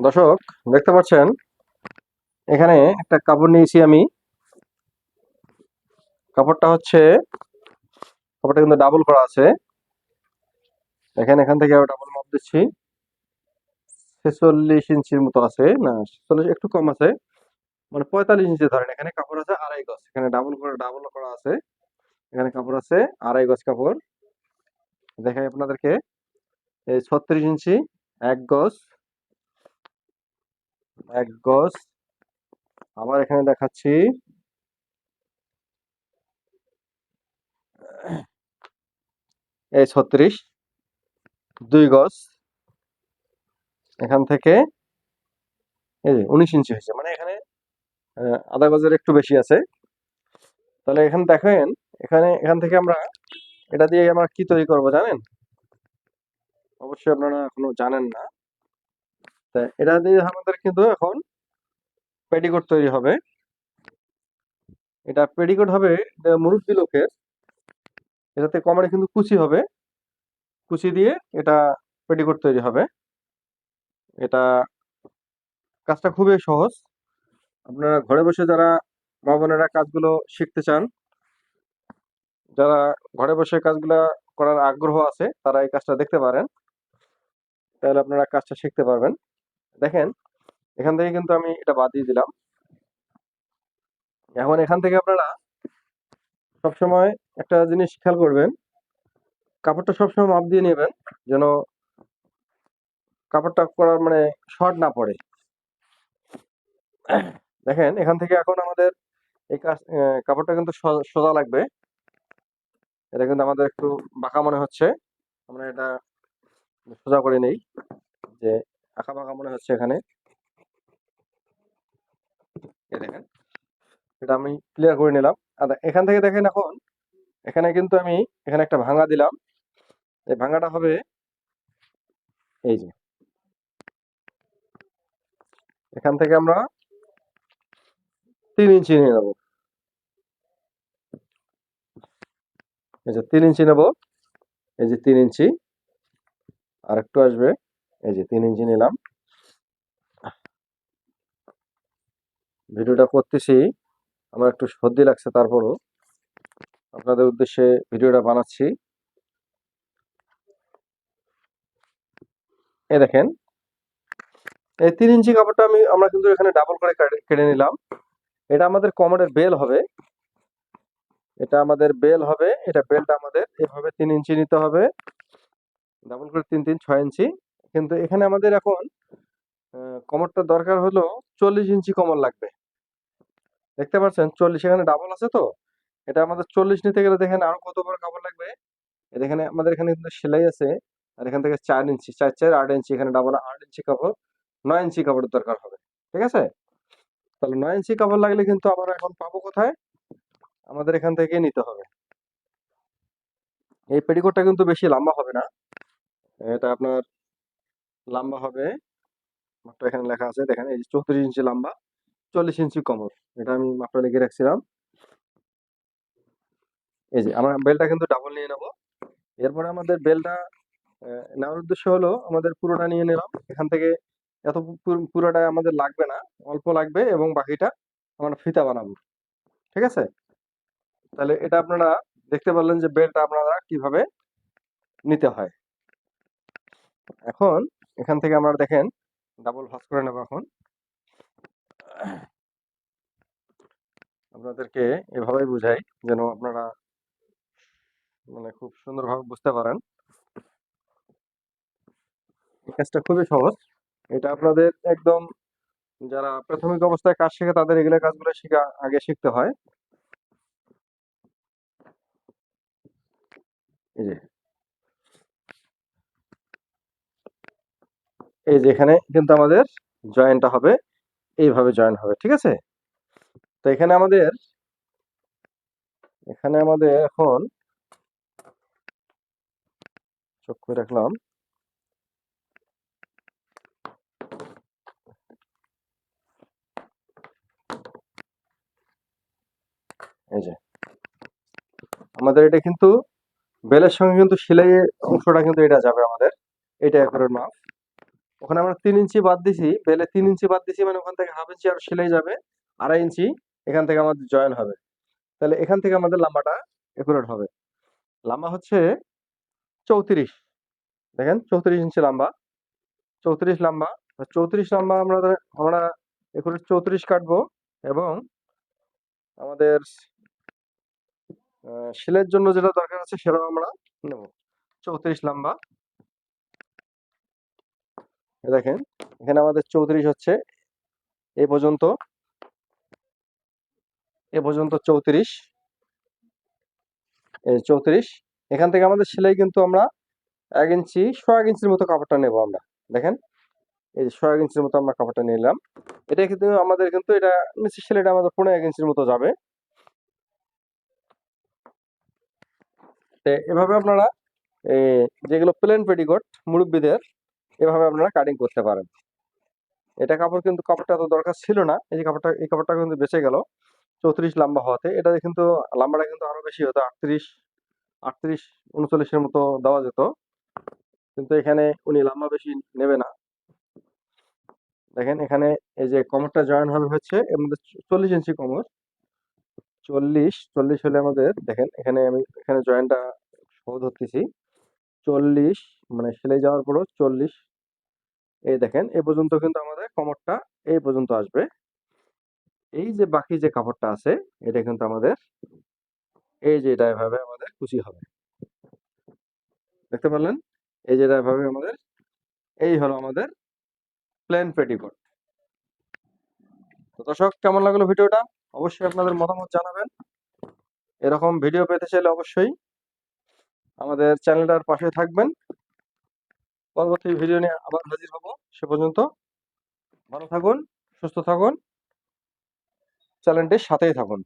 দর্শক, দেখতে পাচ্ছেন, এখানে একটা কাপড় নিয়েছি আমি। কাপড়টা হচ্ছে, কাপড়টা কিন্তু ডাবল করা আছে। এখানে এখান থেকে ডাবল মাপ দিচ্ছি। ছেচল্লিশ ইঞ্চির মতো আছে, না, ছেচল্লিশ, একটু কম আছে। মানে পঁয়তাল্লিশ ইঞ্চি ধরেন, এখানে কাপড় আছে আড়াই গজ। এখানে ডাবল করে ডাবল করা আছে। এখানে কাপড় আছে আড়াই গজ কাপড়। দেখাই আপনাদেরকে। এই ছত্রিশ ইঞ্চি, এক গজ। এক গজ। আবার এখানে দেখাচ্ছি। এই ছত্রিশ। দুই গজ। এখান থেকে এই যে উনিশ ইঞ্চি হয়েছে। মানে এখানে আধা গজের একটু বেশি আছে। তাহলে এখানে দেখেন, এখানে, এখান থেকে আমরা এটা দিয়ে আমরা কি তৈরি করব জানেন? অবশ্যই আপনারা এখনও জানেন না। তা এটা দিয়ে আমাদের কিন্তু এখন পেটিকোট তৈরি হবে। এটা পেটিকোট হবে মুরব্বী লোকের। এটাতে কমারে কিন্তু কুচি হবে। কুচি দিয়ে এটা পেটিকোট তৈরি হবে। এটা কাজটা খুবই সহজ। আপনারা ঘরে বসে যারা মা বোনেরা কাজগুলো শিখতে চান, যারা ঘরে বসে কাজগুলো করার আগ্রহ আছে, তারা এই কাজটা দেখতে পারেন। তাহলে আপনারা কাজটা শিখতে পারবেন। দেখেন, এখান থেকে কিন্তু আমি এটা বাদ দিয়ে দিলাম। এখন এখান থেকে আপনারা সবসময় একটা জিনিস খেয়াল করবেন, কাপড়টা সবসময় মাপ দিয়ে নেবেন যেন কাপড়টা করার মানে শর্ট না পড়ে। দেখেন, এখান থেকে এখন আমাদের এই কাপড়টা কিন্তু সোজা লাগবে। এটা কিন্তু আমাদের একটু বাঁকা মনে হচ্ছে। আমরা এটা সোজা করে নেই যে আঁকা বাঁকা মনে হচ্ছে এখানে। দেখেন, এটা আমি ক্লিয়ার করে নিলাম। আর এখান থেকে দেখেন এখন, এখানে কিন্তু আমি এখানে একটা ভাঙা দিলাম। এই ভাঙাটা হবে এই যে। এখান থেকে আমরা তিন ইঞ্চি নিয়ে নেব। এই যে তিন ইঞ্চি নেব। এই যে তিন ইঞ্চি। আর একটু আসবে। এই যে তিন ইঞ্চি নিলাম। ভিডিওটা করতেছি, আমার একটু সর্দি লাগছে তারপরও। আপনাদের উদ্দেশ্যে ভিডিওটা বানাচ্ছি। এ দেখেন, এই তিন ইঞ্চি কাপড়টা আমি, আমরা কিন্তু এখানে ডাবল করে কেটে- নিলাম। এটা আমাদের কমরের বেল হবে। এটা আমাদের বেল হবে। এটা বেলটা আমাদের এভাবে তিন ইঞ্চি নিতে হবে। ডাবল করে তিন তিন, ছয় ইঞ্চি। কিন্তু এখানে আমাদের এখন কমরটা দরকার হলো চল্লিশ ইঞ্চি কমর লাগবে। দেখতে পাচ্ছেন? চল্লিশ, এখানে ডাবল আছে তো? এটা আমাদের চল্লিশ নিতে গেলে দেখেন আরও কত বড় কাপড় লাগবে? এই দেখেন, আমাদের এখানে কিন্তু সেলাই আছে আর এখান থেকে চার ইঞ্চি, চার চার, আট ইঞ্চি, এখানে ডাবল আট ইঞ্চি কাপড় নয় ইঞ্চি কাপড়ের দরকার হবে। ঠিক আছে? তাহলে নয় ইঞ্চি কাপড় লাগলে কিন্তু আমরা এখন পাবো কোথায়? আমাদের এখান থেকে নিতে হবে। এই পেটিকোটটা কিন্তু বেশি লম্বা হবে না। এটা আপনার লম্বা হবে। মাপটা এখানে লেখা আছে। দেখেন, এই চৌত্রিশ ইঞ্চি লম্বা, চল্লিশ ইঞ্চি কমর। এটা আমি মাপটা লিখে রাখছিলাম। এই যে, আমরা বেলটা কিন্তু ডাবল নিয়ে নেব। এরপরে আমাদের বেলটা নেওয়ার উদ্দেশ্য হলো আমাদের পুরোটা নিয়ে নিলাম। এখান থেকে এত পুরোটা আমাদের লাগবে না। অল্প লাগবে এবং বাকিটা আমরা ফিতা বানাবো। ঠিক আছে? তাহলে এটা আপনারা দেখতে পারলেন যে বেলটা আপনারা কীভাবে নিতে হয়। এখন এখান থেকে আমরা দেখেন ডাবল ভাঁজ করে নেব এখন। আপনাদেরকে এভাবেই বুঝাই, যেন আপনারা মানে খুব সুন্দরভাবে বুঝতে পারেন। এই কাজটা খুবই সহজ। এটা আপনাদের একদম যারা প্রাথমিক অবস্থায় কাজ শেখে, তাদের এগুলো কাজগুলো শেখা, আগে শিখতে হয়। এই যে এই যে এখানে কিন্তু আমাদের জয়েন্টটা হবে, এইভাবে জয়েন হবে, ঠিক আছে? তো এখানে আমাদের এখানে আমাদের এখন চোখ করে রাখলাম। এই যে। আমাদের এটা কিন্তু, বেলের সঙ্গে কিন্তু সেলাইয়ের অংশটা কিন্তু এটা যাবে আমাদের, এটা একরের মাপ। ওখানে আমরা তিন ইঞ্চি বাদ দিছি বেলে তিন ইঞ্চি বাদ দিছি মানে ওখান থেকে হাফ ইঞ্চি আর সেলাই যাবে, আড়াই ইঞ্চি এখান থেকে আমাদের জয়েন হবে। তাহলে এখান থেকে আমাদের লম্বাটা একুরেট হবে। লম্বা হচ্ছে চৌত্রিশ, দেখেন চৌত্রিশ ইঞ্চি লম্বা। চৌত্রিশ লম্বা চৌত্রিশ লম্বা আমরা আমরা একুরেট চৌত্রিশ কাটবো এবং আমাদের সেলের জন্য যেটা দরকার আছে সেটাও আমরা নেব। চৌত্রিশ লম্বা। দেখেন, এখানে আমাদের চৌত্রিশ হচ্ছে। এ পর্যন্ত এ পর্যন্ত চৌত্রিশ। চৌত্রিশ। এখান থেকে আমাদের সেলাই কিন্তু আমরা এক ইঞ্চি সোয়া ইঞ্চির মতো কাপড়টা নেব আমরা। দেখেন, এই যে সোয়া ইঞ্চির মতো আমরা কাপড়টা নিলাম। এটা কিন্তু আমাদের কিন্তু এটা নিচের সেলাইটা আমাদের পনেরো এক ইঞ্চির মতো যাবে। এভাবে আপনারা যেগুলো প্লেন পেটিকোট মুরব্বীদের এভাবে আপনারা কাটিং করতে পারেন। এটা কাপড় কিন্তু কাপড়টা এত দরকার ছিল না, এই যে কাপড়টা, এই কাপড়টা কিন্তু বেঁচে গেল। চৌত্রিশ লম্বা হওয়াতে এটা কিন্তু লম্বাটা কিন্তু আরও বেশি হতো, আটত্রিশ আটত্রিশ, উনচল্লিশের মতো দেওয়া যেত। কিন্তু এখানে উনি লম্বা বেশি নেবে না। দেখেন এখানে এই যে কোমরটা জয়েন হবে হচ্ছে, এর মধ্যে চল্লিশ ইঞ্চি কোমর। চল্লিশ চল্লিশ হলে আমাদের, দেখেন এখানে আমি এখানে জয়েন্টটা সহ ধরতেছি। চল্লিশ মানে সেলাই যাওয়ার পরও চল্লিশ এই দেখেন এই পর্যন্ত কিন্তু আমাদের কোমরটা এই পর্যন্ত আসবে। এই যে বাকি যে কাপড়টা আছে, এটা কিন্তু আমাদের এই যে এটা এভাবে আমাদের কুচি হবে। দেখতে পারলেন? এই যে এটা এভাবে আমাদের, এই হলো আমাদের প্লেন পেটিকোট তো দর্শক, কেমন লাগল ভিডিওটা? অবশ্যই আপনাদের মতামত জানাবেন। এরকম ভিডিও পেতে চাইলে অবশ্যই আমাদের চ্যানেলটার পাশে থাকবেন। পরবর্তী ভিডিও নিয়ে আবার হাজির হব। সে পর্যন্ত ভালো থাকুন, সুস্থ থাকুন। চ্যানেলটির সাথেই থাকুন।